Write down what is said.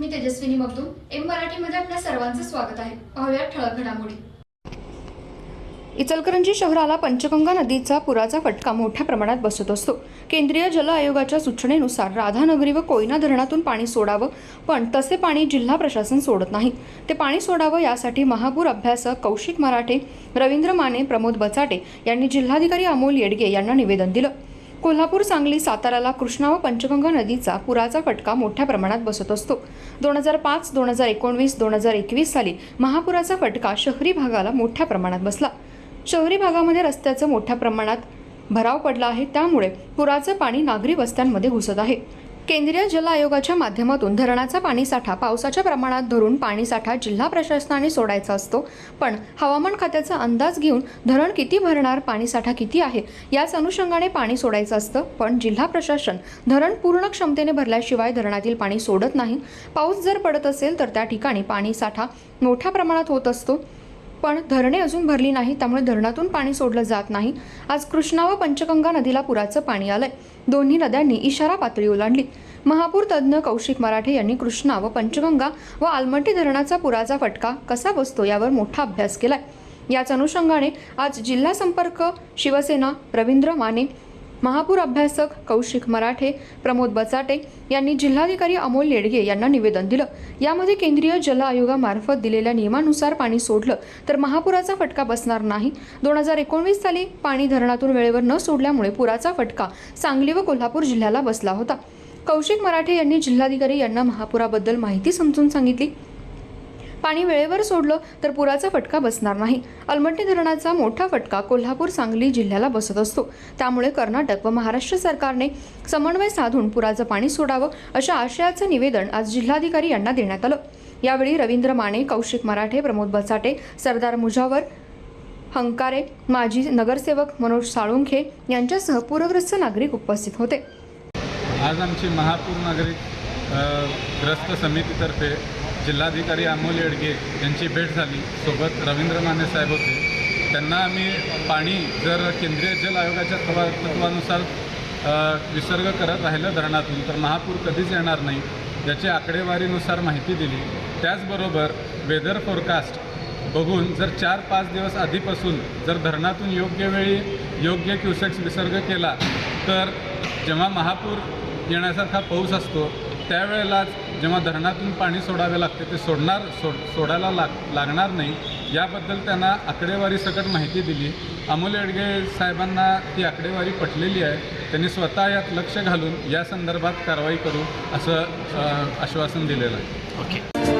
मी Tejaswini Magdum M मराठीमध्ये आपल्या सर्वांचं स्वागत आहे. पाहूया ठळक घडामोडी. इचलकरंजी शहराला पंचगंगा नदीचा पुराचा फटका मोठ्या प्रमाणात बसत असतो. केंद्रीय जल आयोगाच्या सूचनेनुसार राधानगरी व कोयना धरणातून पाणी सोडावं पण तसे पाणी जिल्हा प्रशासन सोडत नाही. ते पाणी सोडावं यासाठी महापूर अभ्यासक कौशिक मराठे रवींद्र माने प्रमोद बचाटे यांनी जिल्हाधिकारी अमोल येडगे यांना निवेदन दिलं. कोल्हापूर सांगली साताराला कृष्णा व पंचगंगा नदीचा पुराचा फटका मोठ्या प्रमाणात बसत असतो. दोन हजार पाच दोन हजार एकोणवीस दोन हजार एकवीस साली महापुराचा फटका शहरी भागाला मोठ्या प्रमाणात बसला. शहरी भागामध्ये रस्त्याचं मोठ्या प्रमाणात भराव पडला आहे त्यामुळे पुराचं पाणी नागरी वस्त्यांमध्ये घुसत आहे. केंद्रीय जल आयोगाच्या माध्यमातून धरणाचा पाणीसाठा पावसाच्या प्रमाणात धरून पाणीसाठा जिल्हा प्रशासनाने सोडायचा असतो. पण हवामान खात्याचा अंदाज घेऊन धरण किती भरणार पाणीसाठा किती आहे याच अनुषंगाने पाणी सोडायचं असतं. पण जिल्हा प्रशासन धरण पूर्ण क्षमतेने भरल्याशिवाय धरणातील पाणी सोडत नाही. पाऊस जर पडत असेल तर त्या ठिकाणी पाणीसाठा मोठ्या प्रमाणात होत असतो. पण धरणे अजून भरली नाही त्यामुळे धरणातून पाणी सोडलं जात नाही. आज कृष्णा व पंचगंगा नदीला पुराचं पाणी आलंय. दोन्ही नद्यांनी इशारा पातळी ओलांडली. महापूर तज्ज्ञ कौशिक मराठे यांनी कृष्णा व पंचगंगा व आलमटी धरणाचा पुराचा फटका कसा बसतो यावर मोठा अभ्यास केलाय. याच अनुषंगाने आज जिल्हा संपर्क शिवसेना रवींद्र माने महापूर अभ्यासक कौशिक मराठे प्रमोद बचाटे यांनी जिल्हाधिकारी अमोल येडगे यांना निवेदन दिलं. यामध्ये केंद्रीय जल आयोगामार्फत दिलेल्या नियमानुसार पाणी सोडलं तर महापुराचा फटका बसणार नाही. दोन हजार एकोणवीस साली पाणी धरणातून वेळेवर न सोडल्यामुळे पुराचा फटका सांगली व कोल्हापूर जिल्ह्याला बसला होता. कौशिक मराठे यांनी जिल्हाधिकारी यांना महापुराबद्दल माहिती समजून सांगितली. पाणी वेळेवर सोडलं तर पुराचा फटका बसणार नाही. अलमट्टी धरणाचा मोठा फटका कोल्हापूर सांगली जिल्ह्याला बसत असतो. त्यामुळे कर्नाटक व महाराष्ट्र सरकारने समन्वय साधून पुराचं पाणी सोडावं अशा आशयाचं निवेदन आज जिल्हाधिकारी यांना देण्यात आलं. यावेळी रवींद्र माने कौशिक मराठे प्रमोद बचाटे सरदार मुजावर हंकारे माजी नगरसेवक मनोज साळुंखे यांच्यासह पूरग्रस्त नागरिक उपस्थित होते. आज आमची महापूर नागरिक ग्रस्त समितीतर्फे जिल्हाधिकारी अमोल येडगे यांची भेट झाली. सोबत रवींद्र माने साहेब होते. त्यांना आम्ही पाणी जर केंद्रीय जल आयोगाच्या तत्वा तत्वानुसार विसर्ग करत राहिलं धरणातून तर महापूर कधीच येणार नाही याची आकडेवारीनुसार माहिती दिली. त्याचबरोबर वेदर फोरकास्ट बघून जर चार पाच दिवस आधीपासून जर धरणातून योग्य वेळी योग्य क्युसेक्स विसर्ग केला तर जेव्हा महापूर येण्यासारखा पाऊस असतो त्यावेळेलाच जेव्हा धरणातून पाणी सोडावे लागते ते सोडणार सोड सोडायला लाग लागणार नाही. याबद्दल त्यांना आकडेवारी सकट माहिती दिली. अमोल येडगे साहेबांना ती आकडेवारी पटलेली आहे. त्यांनी स्वतः यात लक्ष घालून या संदर्भात कारवाई करू असं आश्वासन दिलेलं आहे. ओके.